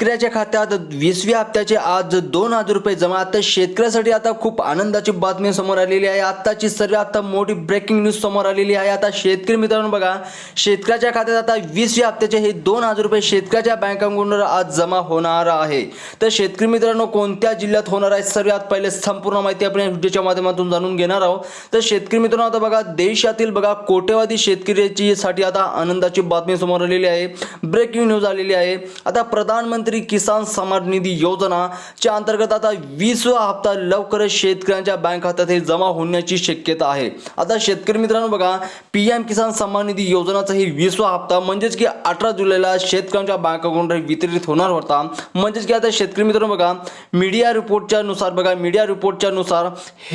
शेतकऱ्याच्या खात्यात वीसव्या हप्त्याचे आज दोन हजार रुपये जमा तर शेतकऱ्यासाठी आता खूप आनंदाची बातमी समोर आलेली आहे. आत्ताची सर्व आता मोठी ब्रेकिंग न्यूज समोर आलेली आहे. आता शेतकरी मित्रांनो बघा शेतकऱ्याच्या खात्यात आता वीसव्या हप्त्याचे हे दोन हजार रुपये शेतकऱ्याच्या बँक अकाउंटवर आज जमा होणार आहे. तर शेतकरी मित्रांनो कोणत्या जिल्ह्यात होणार आहे सर्वात पहिले संपूर्ण माहिती आपण या व्हिडिओच्या माध्यमातून जाणून घेणार आहोत. तर शेतकरी मित्रांनो आता बघा देशातील बघा कोट्यवधी शेतकऱ्याची साठी आता आनंदाची बातमी समोर आलेली आहे. ब्रेकिंग न्यूज आलेली आहे. आता प्रधानमंत्री किसान सन्मान निधी योजनाच्या अंतर्गत आता वीसवा हप्ता लवकरच शेतकऱ्यांच्या बँक खात्यात हे जमा होण्याची शक्यता आहे. आता शेतकरी मित्रांनो बघा पी एम किसान सन्मान निधी योजनाचा ही वीसवा हप्ता म्हणजेच की अठरा जुलैला शेतकऱ्यांच्या बँक अकाउंटवर वितरित होणार होता. म्हणजेच की आता शेतकरी मित्रांनो बघा मीडिया रिपोर्टच्या नुसार बघा मीडिया रिपोर्टच्या नुसार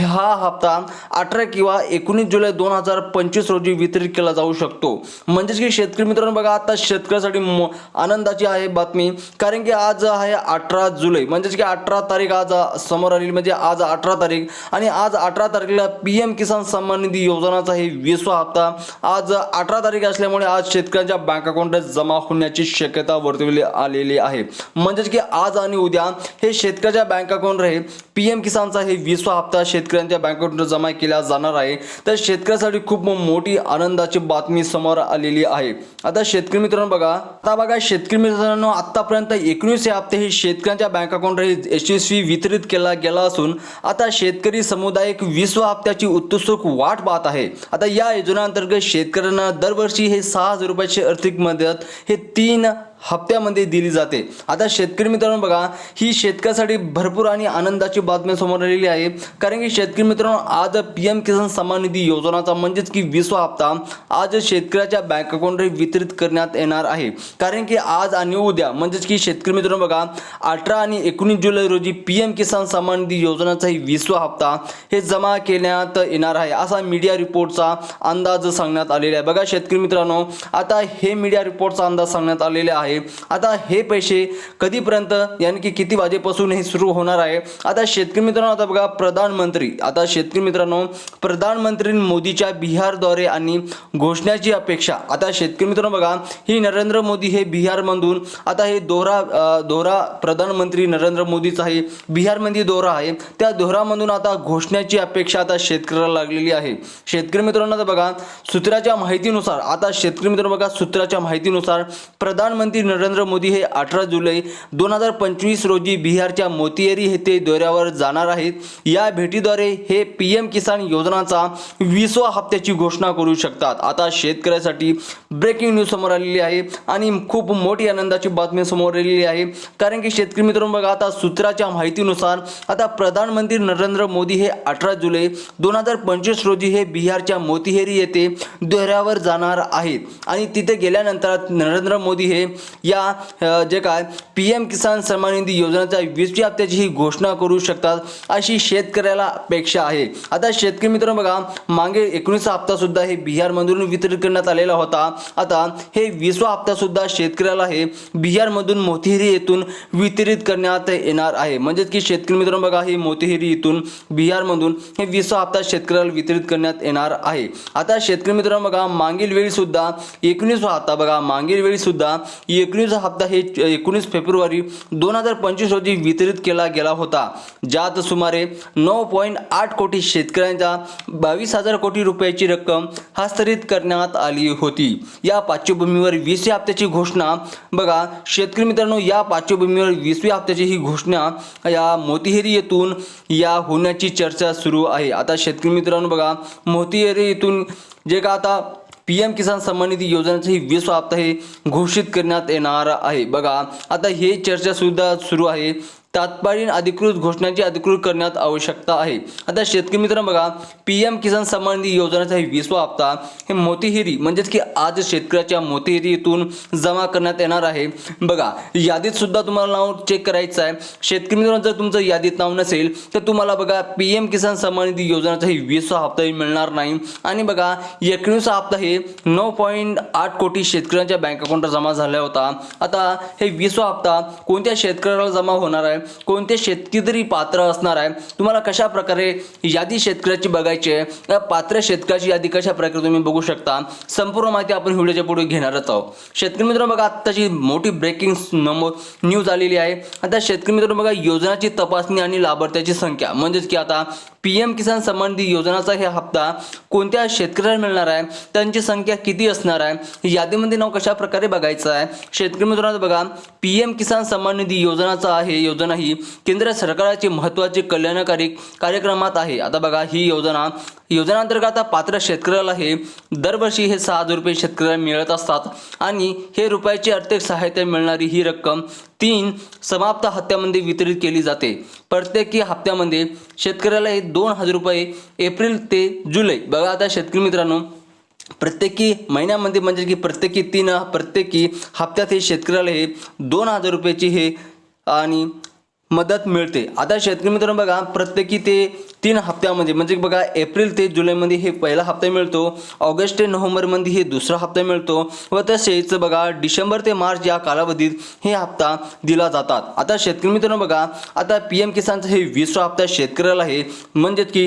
हा हप्ता अठरा किंवा एकोणीस जुलै दोन हजार पंचवीस रोजी वितरित केला जाऊ शकतो. म्हणजेच की शेतकरी मित्रांनो बघा आता शेतकऱ्यासाठी मो- आनंदाची आहे बातमी कारण की आज आहे अठरा जुलै. म्हणजेच की अठरा तारीख आज समोर आलेली म्हणजे आज अठरा तारीख. आणि आज अठरा तारखेला पी एम किसान सन्मान निधी योजनाचा हे वीसवा हप्ता आज अठरा तारीख असल्यामुळे आज शेतकऱ्यांच्या बँक अकाउंटात जमा होण्याची शक्यता वर्तवली आलेली आहे. म्हणजेच की आज आणि उद्या हे शेतकऱ्याच्या बँक अकाउंट हे पी एम किसानचा हे वीसवा हप्ता शेतकऱ्यांच्या बँक अकाउंटवर जमा केला जाणार आहे. तर शेतकऱ्यासाठी खूप मोठी आनंदाची बातमी समोर आलेली आहे. आता शेतकरी मित्रांनो बघा आता बघा शेतकरी मित्रांनो आतापर्यंत एकोणीस हप्ते हे शेतकऱ्यांच्या बँक अकाउंटवर यशस्वी वितरित केला गेला असून आता शेतकरी समुदाय एक वीसवा हप्त्याची उत्सुक वाट पाहत आहे. आता या योजनेअंतर्गत शेतकऱ्यांना दरवर्षी हे सहा हजार रुपयाची आर्थिक मदत हे तीन हप्त्यामध्ये दिली जाते. आता शेतकरी मित्रांनो बघा ही शेतकऱ्यासाठी भरपूर आणि आनंदाची बातमी समोर आलेली आहे. कारण की शेतकरी मित्रांनो आज पी एम किसान सन्मान निधी योजनाचा म्हणजेच की विसवा हप्ता आज शेतकऱ्याच्या बँक अकाउंटवर वितरित करण्यात येणार आहे. कारण की आज आणि उद्या म्हणजेच की शेतकरी मित्रांनो बघा अठरा आणि एकोणीस जुलै रोजी पी एम किसान सन्मान निधी योजनाचा ही वीसवा हप्ता हे जमा केल्यात येणार आहे. असा मीडिया रिपोर्टचा अंदाज सांगण्यात आलेला आहे. बघा शेतकरी मित्रांनो आता हे मीडिया रिपोर्टचा अंदाज सांगण्यात आलेला आहे. आता हे पैसे कधीपर्यंत यानी की किती वाजेपासून हे सुरू होणार आहे? आता शेतकरी मित्रांनो आता बघा प्रधानमंत्री आता शेतकरी मित्रांनो प्रधानमंत्री मोदीच्या बिहारद्वारे आणि घोषण्याची अपेक्षा. आता शेतकरी मित्रांनो बघा ही नरेंद्र मोदी हे बिहारमधून आता हे दोहरा दोहरा प्रधानमंत्री नरेंद्र मोदीचा आहे. बिहारमध्ये दोहरा आहे. त्या दोहरामधून आता घोषण्याची अपेक्षा आता शेतकऱ्याला लागलेली आहे. शेतकरी मित्रांनो बघा सूत्राच्या माहितीनुसार आता शेतकरी मित्रांनो बघा सूत्राच्या माहितीनुसार प्रधानमंत्री नरेंद्र मोदी हे अठरा जुलै दोन हजार पंचवीस रोजी बिहारच्या मोतियरी येथे दौऱ्यावर जाणार आहेत. या भेटीद्वारे हे पी एम किसान योजनाचा वीसवा हप्त्याची घोषणा करू शकतात. आता शेतकऱ्यासाठी ब्रेकिंग न्यूज समोर आलेली आहे आणि खूप मोठी आनंदाची बातमी समोर आलेली आहे. कारण की शेतकरी मित्रांनो बघा आता सूत्राच्या माहितीनुसार आता प्रधानमंत्री नरेंद्र मोदी हे अठरा जुलै दोन हजार पंचवीस रोजी हे बिहारच्या मोतीहेरी येथे दौऱ्यावर जाणार आहेत. आणि तिथे गेल्यानंतर नरेंद्र मोदी हे या जे काय पी एम किसान सन्मान निधी योजनेच्या वीसव्या हप्त्याची ही घोषणा करू शकतात अशी शेतकऱ्याला अपेक्षा आहे. आता शेतकरी मित्र बघा मागे एकोणीसचा हप्ता सुद्धा हे बिहारमधून वितरित करण्यात आलेला होता. आता हे वीसवा हप्ता सुद्धा शेतकऱ्याला हे बिहारमधून मोतीहिरी येथून वितरित करण्यात येणार आहे. म्हणजेच की शेतकरी मित्रांनो बघा हे मोतीहिरी इथून बिहारमधून हे वीसवा हप्ता शेतकऱ्याला वितरित करण्यात येणार आहे. आता शेतकरी मित्रांनो बघा मागील वेळी सुद्धा एकोणीसवा हप्ता बघा मागील वेळी सुद्धा एकोणीसवा हप्ता हे एकोणीस फेब्रुवारी दोन हजार पंचवीस रोजी वितरित केला गेला होता. ज्यात सुमारे नऊ पॉईंट आठ कोटी शेतकऱ्यांच्या बावीस हजार कोटी रुपयाची रक्कम हस्तांतरित करण्यात आली होती. या पार्श्वभूमीवर वीसव्या हप्त्याची घोषणा बघा शेतकरी मित्रांनो या पार्श्वभूमीवर वीसव्या हप्त्याची ही घोषणा या मोतीहेरी येथून या होण्याची चर्चा सुरू आहे. आता शेतकरी मित्रांनो बघा मोतीहेरी येथून जे का आता पी एम किसान सन्मान निधी योजनेचा ही वीस हप्ता हे घोषित करण्यात येणार आहे. बघा आता हे चर्चा सुद्धा सुरू आहे. तात्कालीन अधिकृत घोषणाची अधिकृत करण्यात आवश्यकता आहे. आता शेतकरी मित्र बघा पी एम किसान सन्मान निधी योजनेचा हे वीसवा हप्ता हे मोतीहिरी म्हणजेच की आज शेतकऱ्याच्या मोतीहिरीतून जमा करण्यात येणार आहे. बघा यादीत सुद्धा तुम्हाला नाव चेक करायचं आहे. शेतकरी मित्रांनो जर तुमचं यादीत नाव नसेल तर तुम्हाला बघा पी एम किसान सन्मान निधी योजनेचा हे वीसवा हप्ताही मिळणार नाही. आणि बघा एकवीसवा हप्ता हे नऊ पॉईंट आठ कोटी शेतकऱ्यांच्या बँक अकाउंटवर जमा झाला होता. आता हे वीसवा हप्ता कोणत्या शेतकऱ्याला जमा होणार आहे? कोणते शेतकरी तरी पात्र असणार आहे तुम्हाला कशा प्रकारे यादी शेतकऱ्याची बघायची आहे पात्र शेतकऱ्याची यादी कशा प्रकारे तुम्ही बघू शकता संपूर्ण माहिती आपण व्हिडिओच्या पुढे घेणारच आहोत. शेतकरी मित्र बघा आत्ताची मोठी ब्रेकिंग नंबर न्यूज आलेली आहे आता शेतकरी मित्र बघा योजनाची तपासणी आणि लाभार्थ्याची संख्या म्हणजेच की आता पी एम किसान सन्मान निधी योजनाचा हे हप्ता कोणत्या शेतकऱ्याला मिळणार आहे? त्यांची संख्या किती असणार आहे? यादीमध्ये नाव कशा प्रकारे बघायचं आहे? शेतकरी मित्रांनो बघा पी एम किसान सन्मान निधी योजनाचा आहे योजना ही केंद्र सरकारची महत्त्वाची कल्याणकारी कार्यक्रमात आहे. आता बघा ही योजना योजनांतर्गत पात्र शेतकऱ्याला हे दरवर्षी हे सहा हजार रुपये शेतकऱ्याला मिळत असतात. आणि हे रुपयाची आर्थिक सहाय्यता मिळणारी ही रक्कम तीन समाप्त हप्त्यामध्ये वितरित केली जाते. प्रत्येकी हप्त्यामध्ये शेतकऱ्याला हे दोन हजार रुपये एप्रिल ते जुलै. बघा आता शेतकरी मित्रांनो प्रत्येकी महिन्यामध्ये म्हणजे की प्रत्येकी तीन प्रत्येकी हप्त्यात हे शेतकऱ्याला हे दोन हजार रुपयाची हे आणि मदत मिळते. आता शेतकरी मित्रांनो बघा प्रत्येकी ते तीन हप्त्यामध्ये म्हणजे बघा एप्रिल ते जुलैमध्ये हे पहिला हप्ता मिळतो ऑगस्ट ते नोव्हेंबरमध्ये हे दुसरा हप्ता मिळतो व तसेच बघा डिसेंबर ते मार्च या कालावधीत हे हप्ता दिला जातात. आता शेतकरी मित्रांनो बघा आता पी एम किसानचा हे वीसवा हप्ता शेतकऱ्याला आहे म्हणजेच की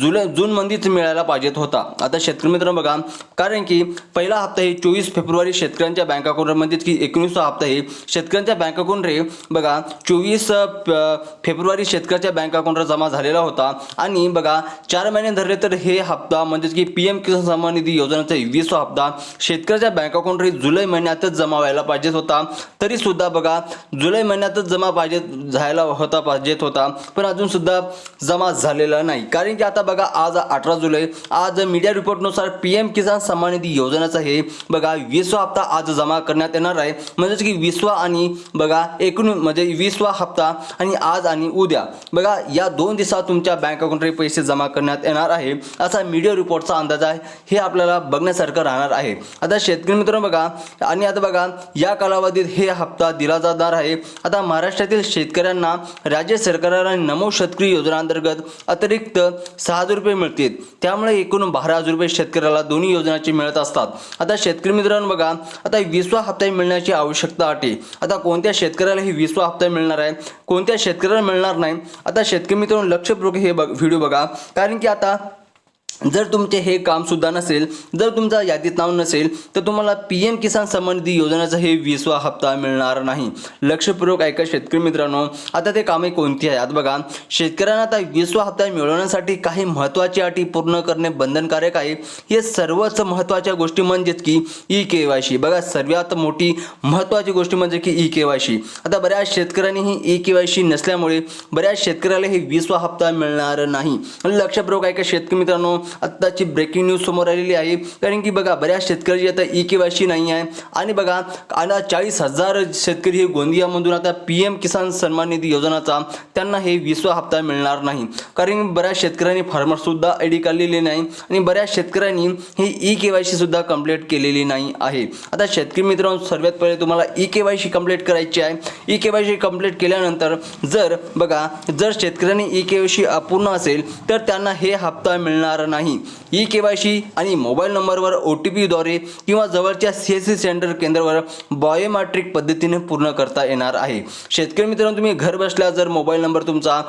जुलै जूनमध्येच मिळायला पाहिजेत होता. आता शेतकरी मित्रांनो बघा कारण की पहिला हप्ता हे चोवीस फेब्रुवारी शेतकऱ्यांच्या बँक अकाउंट म्हणजेच की एकोणीसवा हप्ता हे शेतकऱ्यांच्या बँक अकाउंट रे बघा चोवीस फेब्रुवारी शेतकऱ्याच्या बँक अकाउंटवर जमा झालेला होता. आणि बघा चार महिने धरले तर हे हप्ता म्हणजेच की पी एम किसान सन्मान निधी योजनेचा वीसवा हप्ता शेतकऱ्याच्या बँक अकाउंट जुलै महिन्यातच जमा व्हायला पाहिजेत होता. तरी सुद्धा बघा जुलै महिन्यातच जमा पाहिजे झायला होता पाहिजेत होता. पण अजून सुद्धा जमा झालेला नाही. कारण की आता बघा आज अठरा जुलै आज मीडिया रिपोर्टनुसार पी एम किसान सन्मान निधी योजनेचा हे बघा वीसवा हप्ता आज जमा करण्यात येणार आहे. म्हणजेच की वीसवा आणि बघा एकूण म्हणजे वीसवा हप्ता आणि आज आणि उद्या. बघा या दोन दिवसात तुमच्या बँक अकाउंटवर पैसे जमा करण्यात येणार आहे. असा मीडिया रिपोर्टचा अंदाज आहे. हे आपल्याला बघण्यासारखं राहणार आहे. आता शेतकरी मित्रांनो बघा आणि आता बघा या कालावधीत हे हप्ता दिला जाणार आहे. आता महाराष्ट्रातील शेतकऱ्यांना राज्य सरकारला नमो शेतकरी योजनांतर्गत अतिरिक्त सहा हजार रुपये मिळतील. त्यामुळे एकूण बारा हजार रुपये शेतकऱ्याला दोन्ही योजनाचे मिळत असतात. आता शेतकरी मित्रांनो बघा आता वीसवा हप्ता मिळण्याची आवश्यकता अटी. आता कोणत्या शेतकऱ्याला ही वीसवा हप्ता मिळणार आहे? कोण कोणत्या शेतकऱ्याला मिळणार नाही? आता शेतकरी मित्रांनो लक्षपूर्वक हे बघ व्हिडिओ बघा. कारण की आता जर तुमचे हे काम सुद्धा नसेल जर तुमचा यादीत नाव नसेल तर तुम्हाला पी एम किसान सन्मान निधी योजनेचा हे वीसवा हप्ता मिळणार नाही. लक्षपूर्वक ऐका शेतकरी मित्रांनो आता ते कामे कोणती आहेत? बघा शेतकऱ्यांना आता वीसवा हप्ता मिळवण्यासाठी काही महत्त्वाची अटी पूर्ण करणे बंधनकारक आहे. हे सर्वच महत्त्वाच्या गोष्टी म्हणजेच की ई के वाय सी. बघा सर्वात मोठी महत्त्वाची गोष्ट म्हणजे की ई के वाय सी. आता बऱ्याच शेतकऱ्यांनी ही ई के वाय सी नसल्यामुळे बऱ्याच शेतकऱ्याला हे वीसवा हप्ता मिळणार नाही. लक्षपूर्वक ऐका शेतकरी मित्रांनो आत्ताची ब्रेकिंग न्यूज समोर आलेली आहे. कारण की बघा बऱ्याच शेतकऱ्याची आता ई के वायशी नाही आहे. आणि बघा आता चाळीस हजार शेतकरी हे गोंदियामधून आता पी एम किसान सन्मान निधी योजनाचा त्यांना हे विसवा हप्ता मिळणार नाही. कारण बऱ्याच शेतकऱ्यांनी फार्मरसुद्धा आय डी काढलेली नाही. आणि बऱ्याच शेतकऱ्यांनी हे ई के वाय सीसुद्धा कंप्लीट केलेली नाही आहे. आता शेतकरी मित्रांनो सर्वात पहिले तुम्हाला E K Y C complete करायची आहे. E K Y C complete केल्यानंतर जर बघा जर शेतकऱ्यांनी ई के वाय सी अपूर्ण असेल तर त्यांना हे हप्ता मिळणार नाही. ई के वाय सी आणि मोबाईल नंबरवर ओ टी पीद्वारे किंवा जवळच्या सी एस सी सेंटर केंद्रावर बायोमॅट्रिक पद्धतीने पूर्ण करता येणार आहे. शेतकरी मित्रांनो तुम्ही घर बसल्या जर मोबाईल नंबर तुमचा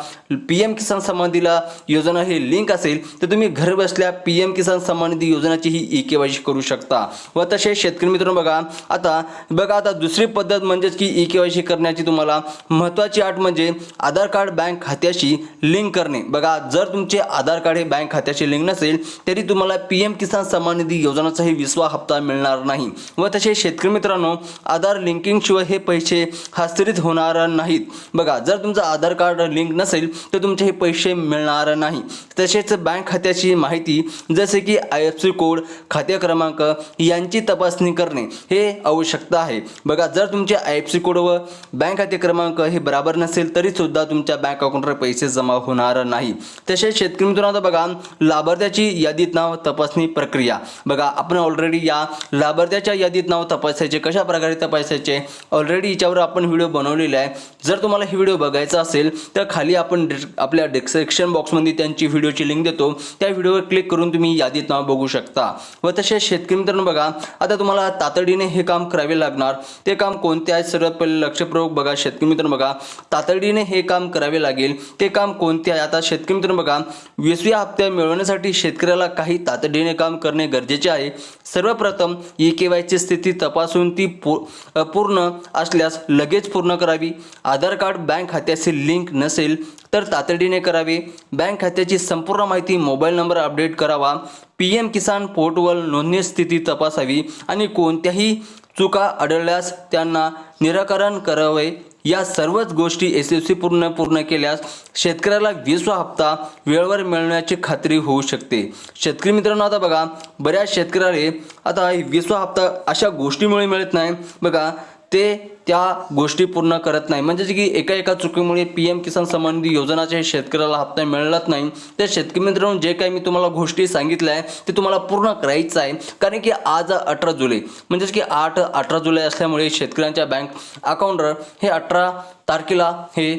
पी एम किसान संबंधीला योजना हे लिंक असेल तर तुम्ही घर बसल्या पी एम किसान संबंधी निधी योजनाची ही ई के वाय सी करू शकता. व तसे शेतकरी मित्रांनो बघा आता बघा आता दुसरी पद्धत म्हणजेच की ई के वाय सी करण्याची तुम्हाला महत्त्वाची अट म्हणजे आधार कार्ड बँक खात्याशी लिंक करणे. बघा जर तुमचे आधार कार्ड हे बँक खात्याशी लिंक नसेल तरी तुम्हाला पी एम किसान सन्मान निधी योजनाचाही विसवा हप्ता मिळणार नाही. व तसे शेतकरी मित्रांनो आधार लिंकिंगशिवाय हे पैसे हस्तांतरित होणार नाहीत. बघा जर तुमचं आधार कार्ड लिंक नसेल तर तुमचे हे पैसे मिळणार नाही. तसेच बँक खात्याची माहिती जसे की आय एफ सी कोड खाते क्रमांक यांची तपासणी करणे हे आवश्यकता आहे. बघा जर तुमचे आय एफ सी कोड व बँक खाते क्रमांक हे बराबर नसेल तरी सुद्धा तुमच्या बँक अकाउंटवर पैसे जमा होणार नाही. तसेच शेतकरी मित्रांनो बघा लाभार्थी लाभार्थ्याची यादीत नाव तपासणी प्रक्रिया. बघा आपण ऑलरेडी या लाभार्थ्याच्या यादीत नाव तपासायचे कशा प्रकारे तपासायचे ऑलरेडी याच्यावर आपण व्हिडिओ बनवलेला आहे. जर तुम्हाला ही व्हिडिओ बघायचा असेल तर खाली आपण डिस- आपल्या डिस्क्रिप्शन बॉक्समध्ये त्यांची व्हिडिओची लिंक देतो. त्या व्हिडिओवर क्लिक करून तुम्ही यादीत नाव बघू शकता. व तसेच शेतकरी मित्रांनो बघा आता तुम्हाला तातडीने हे काम करावे लागणार. ते काम कोणते आहे? सर्वात पहिले लक्षपूर्वक बघा शेतकरी मित्रांनो बघा. तातडीने हे काम करावे लागेल. ते काम कोणते आहे? आता शेतकरी मित्रांनो बघा वीसव्या हप्त्या मिळवण्यासाठी शेतकऱ्याला काही तातडीने काम करणे गरजेचे आहे. सर्वप्रथम ई के वायची स्थिती तपासून ती पू अपूर्ण असल्यास लगेच पूर्ण करावी. आधार कार्ड बँक खात्याशी लिंक नसेल तर तातडीने करावे. बँक खात्याची संपूर्ण माहिती मोबाईल नंबर अपडेट करावा. पी एम किसान पोर्टवर नोंदणी स्थिती तपासावी आणि कोणत्याही चुका आढळल्यास त्यांना निराकरण करावे. या सर्वच गोष्टी यशस्वी पूर्ण पूर्ण केल्यास शेतकऱ्याला वीसवा हप्ता वेळेवर मिळण्याची खात्री होऊ शकते. शेतकरी मित्रांनो आता बघा बऱ्याच शेतकऱ्याला आता वीसवा हप्ता अशा गोष्टीमुळे मिळत नाही. बघा ते त्या गोष्टी पूर्ण करत नाही. म्हणजे की एका एका चुकीमुळे पी एम किसान संबंधी योजनाच्या शेतकऱ्याला हप्ता मिळत नाही. त्या शेतकरी मित्रांनो जे काही मी तुम्हाला गोष्टी सांगितल्या आहे ते तुम्हाला पूर्ण करायचं आहे. कारण की आज अठरा जुलै. म्हणजेच की आठ अठरा जुलै असल्यामुळे शेतकऱ्यांच्या बँक अकाउंटवर हे अठरा तारखेला हे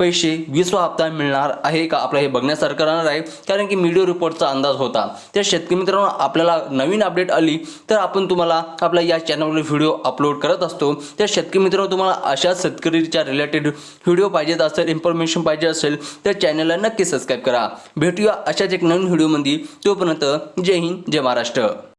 पैसे वीसवा हप्ता मिळणार आहे का? आपलं हे बघण्यासारखं राहणार आहे. कारण की मीडिया रिपोर्टचा अंदाज होता. त्या शेतकरी मित्रांनो आपल्याला नवीन अपडेट आली तर आपण तुम्हाला आपल्या या चॅनलवर व्हिडिओ अपलोड करत असतो. त्या शेतकरी मित्रांनो तुम्हाला अशा शेतकरीच्या रिलेटेड व्हिडिओ पाहिजेत असेल इन्फॉर्मेशन पाहिजे असेल तर चॅनलला नक्की सबस्क्राईब करा. भेटूया अशाच एक नवीन व्हिडिओमध्ये तोपर्यंत जय हिंद जय महाराष्ट्र.